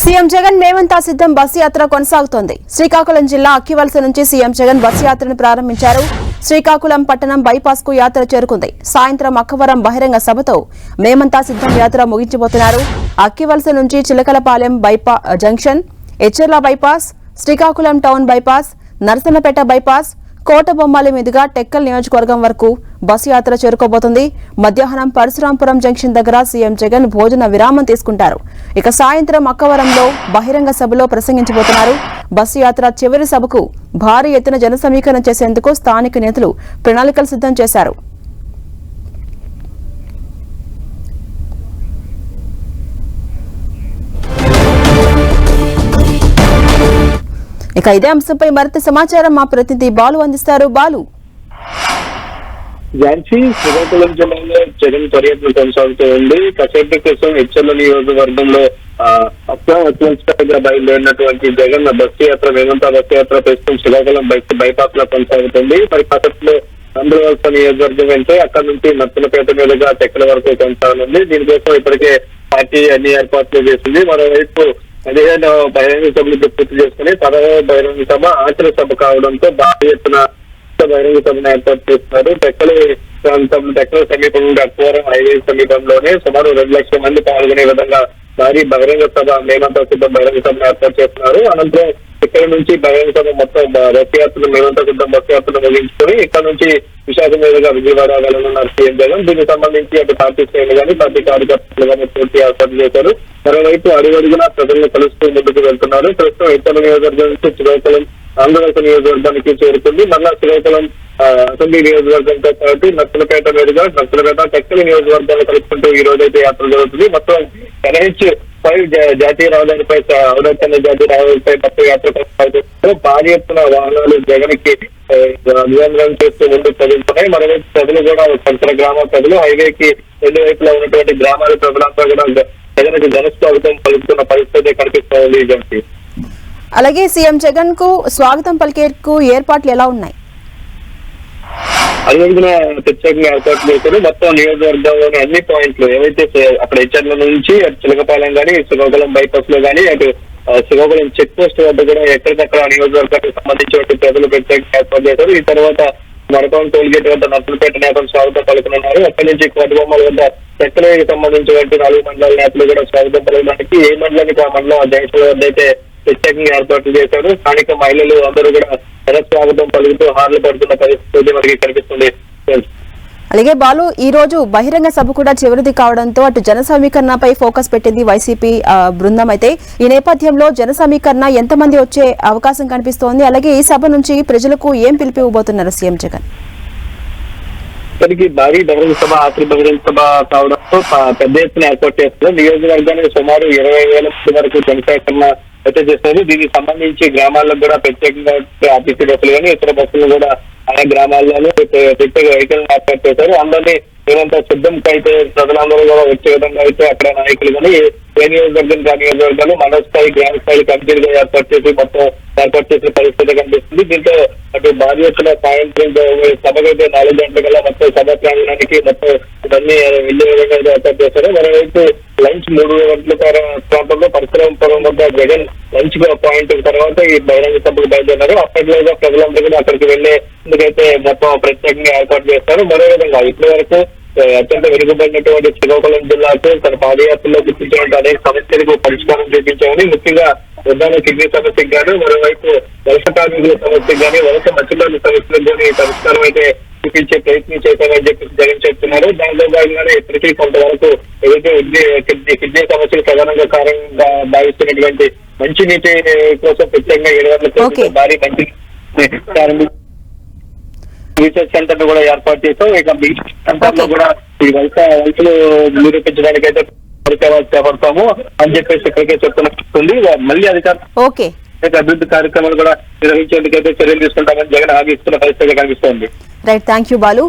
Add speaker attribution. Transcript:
Speaker 1: CM Jagan మేమంతా సిద్ధం bus యాత్ర కొనసాగుతోంది. శ్రీకాకుళం జిల్లా అక్కివలస నుంచి సీఎం జగన్ బస్సు యాత్రను ప్రారంభించారు. శ్రీకాకుళం పట్టణం బైపాస్కు యాత్ర చేరుకుంది. సాయంత్రం అక్కవరం బహిరంగ సభతో మేమంతా సిద్ధం యాత్ర ముగించబోతున్నారు. అక్కివలస నుంచి Chilakalapalem bypass junction Etcherla bypass Srikakulam town bypass Narasannapeta bypass Kotabommali మీదుగా టెక్కల్ నియోజకవర్గం వరకు బస్సు యాత్ర చేరుకోబోతుంది. మధ్యాహ్నం పరశురాంపురం జంక్షన్ దగ్గర సీఎం జగన్ భోజన విరామం తీసుకుంటారు. ఇక సాయంత్రం అక్కవరంలో బహిరంగ సభలో ప్రసంగించబోతున్నారు. బస్సు యాత్ర చివరి సభకు భారీ ఎత్తున జన సమీకరణ చేసేందుకు స్థానిక నేతలు ప్రణాళికలు సిద్ధం చేశారు. ఇక ఇదే అంశంపై మరింత సమాచారం మా ప్రతినిధి బాలు అందిస్తారు. బాలు.
Speaker 2: ఝాన్సీ శ్రీకాకుళం జిల్లాలో జగన్ పర్యటన కొనసాగుతూ ఉంది. కాసేపటి కోసం హెచ్చర్ల నియోజకవర్గంలో అత్యంతగా బయలుదేరినటువంటి జగన్ బస్సు యాత్ర వేగంత బస్సు యాత్ర ప్రస్తుతం శ్రీకాకుళం బైక్ బైపాస్లో కొనసాగుతుంది. మరి కాసేపట్లో ఆంధ్రవలస నియోజకవర్గం వెళ్తే అక్కడ నుంచి నత్తలపేట మీదుగా తెక్కల వరకు కొనసాగనుంది. దీనికోసం ఇప్పటికే పార్టీ అన్ని ఏర్పాట్లు చేసింది. మరోవైపు పదిహేను బహిరంగ సభలు పూర్తి చేసుకుని పదవ బహిరంగ సభ ఆచర సభ కావడంతో భారీ ఎత్తున బహిరంగ సభను ఏర్పాటు చేస్తున్నారు. టెక్కలి ప్రాంతం టెక్కల సమీపంలో అక్వరం హైవే సమీపంలోనే సుమారు రెండు లక్షల మంది పాల్గొనే విధంగా భారీ బహిరంగ సభ మేమంతా సిద్ధం బహిరంగ సభను ఏర్పాటు చేస్తున్నారు. అనంతరం ఇక్కడ నుంచి బహిరంగ మొత్తం బ- మేమంతా కొంత బస్సు ముగించుకొని ఇక్కడ నుంచి విశాఖ మీదుగా విజయవాడ వెళ్ళనున్నారు సీఎం జగన్. దీనికి సంబంధించి అటు పార్టీ శ్రేణులు కానీ పార్టీ కార్యకర్తలు కానీ పూర్తి ఏర్పాటు చేశారు. మరోవైపు అడుగడుగునా ప్రజలను కలుస్తూ ముందుకు వెళ్తున్నారు. ప్రస్తుతం ఇతర నియోజకవర్గం నుంచి శ్రీకాకుళం ఆంధ్రప్రదేశ్ నియోజకవర్గానికి చేరుకుంది. మళ్ళా శ్రీకాకుళం అసెంబ్లీ నియోజకవర్గంతో పాటు నక్సలపేట మీదుగా నక్సలపేట టెక్కలి నియోజకవర్గాలు కలుపుకుంటూ ఈ రోజు అయితే యాత్ర జరుగుతుంది. మొత్తం ఎన్హెచ్ ఫైవ్ జాతీయ రహదారిపై అవరోధన జాతీయ రహదారిపై మొత్తం యాత్ర భారీ ఎత్తున వాహనాలు జగన్కి అభినందనం చేస్తూ ముందుకు కదులుతున్నాయి మరోవైపు ప్రజలు కూడా పంచల గ్రామ ప్రజలు. హైవే కి రెండు వైపులా ఉన్నటువంటి గ్రామాల ప్రజలంతా కూడా జగన్కి ఘనస్వాగతం పలుకుతున్న పరిస్థితి కనిపిస్తోంది జగన్
Speaker 1: అలాగే సీఎం జగన్కు స్వాగతం పలికేకు ఏర్పాట్లు ఎలా ఉన్నాయి?
Speaker 2: అదేవిధంగా ప్రత్యేకంగా ఏర్పాటు చేశారు. మొత్తం నియోజకవర్గంలోని అన్ని పాయింట్లు ఏవైతే అక్కడ హెచ్ఆర్ల నుంచి అటు చిలకపాలెం కానీ శ్రీకాకుళం బైపాస్లో కానీ అటు శ్రీకాకుళం చెక్ పోస్ట్ వద్ద కూడా ఎక్కడికక్కడ నియోజకవర్గానికి సంబంధించినటువంటి ప్రజలు ప్రత్యేకంగా ఏర్పాటు చేశారు. ఈ తర్వాత మరకం టోల్గేట్ వద్ద నర్సులపేట నేతలు స్వాగతం పలుకుతున్నారు అక్కడి నుంచి కోటబొమ్మల వద్ద సెక్రటరీకి సంబంధించినటువంటి నాలుగు మండలాల నేతలు కూడా స్వాగతం పలకడానికి ఏ మండలానికి ఆ మండలం అధ్యక్షుల వద్ద అయితే ప్రత్యేకంగా ఏర్పాట్లు చేశారు. స్థానిక మహిళలు అందరూ కూడా స్వాగతం పలుకుతూ హార్లు పడుతున్న పరిస్థితి మనకి కనిపిస్తుంది.
Speaker 1: అలాగే బాలు ఈ రోజు బహిరంగ సభ కూడా చివరిది కావడంతో అటు జన సమీకరణపై ఫోకస్ పెట్టింది వైసీపీ బృందం అయితే. ఈ నేపథ్యంలో జన సమీకరణ ఎంతమంది వచ్చే అవకాశం కనిపిస్తోంది? అలాగే ఈ సభ నుంచి ప్రజలకు ఏం పిలిపివ్వబోతున్నారు సీఎం జగన్?
Speaker 2: ఇప్పటికీ భారీ బహిరంగ సభ ఆఖరి బహిరంగ సభ కావడంతో పెద్ద ఎత్తున ఏర్పాటు చేస్తున్నారు. నియోజకవర్గానికి సుమారు ఇరవై వేల మంది వరకు జనసేకరణ అయితే చేస్తారు దీనికి సంబంధించి గ్రామాల్లో కూడా ప్రత్యేకంగా ఆర్టీసీ బస్సులు కానీ ఇతర బస్సులు కూడా ఆయా గ్రామాల్లోనూ ప్రత్యేక వెహికల్ ఏర్పాటు చేశారు. అందరినీ మేమంతా సిద్ధం అయితే ప్రజలందరూ కూడా వచ్చే విధంగా అయితే అక్కడ నాయకులు కానీ ఏ నియోజకవర్గం ఆ నియోజకవర్గాలు మండల స్థాయి గ్రామ స్థాయి కమిటీలుగా ఏర్పాటు చేసి మొత్తం ఏర్పాటు చేసిన పరిస్థితి కనిపిస్తుంది. దీంతో అటు భారీ ఎత్తున సాయంత్రం సభకైతే నాలుగు గంటల కల్లా మొత్తం సభ ప్రాంగణానికి మొత్తం ఇవన్నీ వెళ్ళే విధంగా అయితే ఏర్పాటు చేశారు. మరోవైపు లంచ్ మూడు గంటల ప్రాంతంలో పరిశ్రమ పొలం వద్ద జగన్ లంచ్ పాయింట్ తర్వాత ఈ బహిరంగ సభకు బయలుదేరారు. అప్పట్లో ప్రజలందరూ కూడా అక్కడికి వెళ్ళే ఎందుకైతే మొత్తం ప్రత్యేకంగా ఏర్పాటు చేస్తారు. మరో విధంగా ఇప్పటి వరకు అత్యంత వెనుకబడినటువంటి శ్రీకాకుళం జిల్లాకు తన పాదయాత్రలో గుర్తించినటువంటి అనేక సమస్యలకు పరిష్కారం చూపించామని ముఖ్యంగా ప్రధాన కిడ్నీ సమస్యకు గాను మరోవైపు వలస కార్మికుల సమస్యకు గానీ వలస మత్స్యకారుల సమస్యలకు గానీ పరిష్కారం అయితే చూపించే ప్రయత్నం చేశామని చెప్పి జగన్ చెప్తున్నారు దానిలో భాగంగానే ఇప్పటికీ కొంతవరకు ఏదైతే ఉద్యోగ కిడ్నీ కిడ్నీ సమస్యలు ప్రధానంగా కారణంగా భావిస్తున్నటువంటి మంచి నీటి కోసం ప్రత్యేకంగా ఏడు వందల. భారీ మంచి ప్రారంభించారు రీసెర్చ్ సెంటర్ను కూడా ఏర్పాటు చేసాం ఇక
Speaker 1: సెంటర్లో.
Speaker 2: కూడా ఈ వలస వలసలు నిరూపించడానికి అయితే పరిచయాలు చేపడతాము అని చెప్పేసి ఇక్కడికే చెప్తున్నట్టుంది. మళ్ళీ అధికారులు
Speaker 1: ఓకే
Speaker 2: అభివృద్ధి కార్యక్రమాలు కూడా నిర్వహించేందుకైతే చర్యలు తీసుకుంటామని జగన్ హామీ ఇస్తున్న పరిస్థితి కనిపిస్తోంది.
Speaker 1: Right thank you Balu